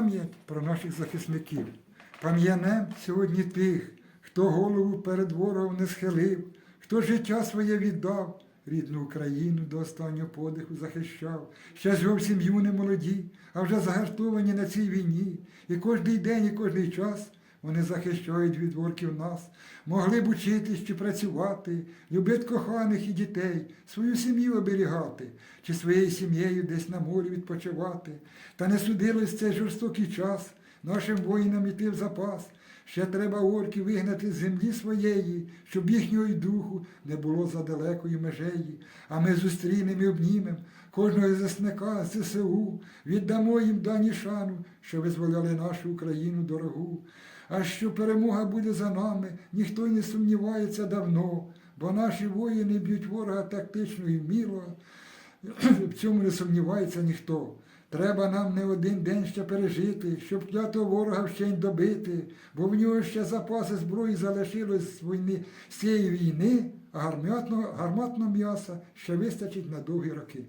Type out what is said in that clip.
пам'ять про наших захисників. Пам'янем сьогодні тих, хто голову перед ворогом не схилив, хто життя своє віддав, рідну Україну до останнього подиху захищав, ще зовсім юні молоді, а вже загартовані на цій війні. І кожний день, і кожний час вони захищають від ворків нас, могли б учитись чи працювати, любити коханих і дітей, свою сім'ю оберігати, чи своєю сім'єю десь на морі відпочивати. Та не судилось цей жорстокий час нашим воїнам іти в запас. Ще треба орків вигнати з землі своєї, щоб їхнього духу не було за далекою межеї. А ми зустрінемо і обнімем кожного засника з ЗСУ, віддамо їм дані шану, що визволяли нашу Україну дорогу. А що перемога буде за нами, ніхто й не сумнівається давно, бо наші воїни б'ють ворога тактично і вміло. В цьому не сумнівається ніхто. Треба нам не один день ще пережити, щоб клятого ворога вщень добити, бо в нього ще запаси зброї залишилось з війни з цієї війни, а гарматного, гарматного м'яса ще вистачить на довгі роки.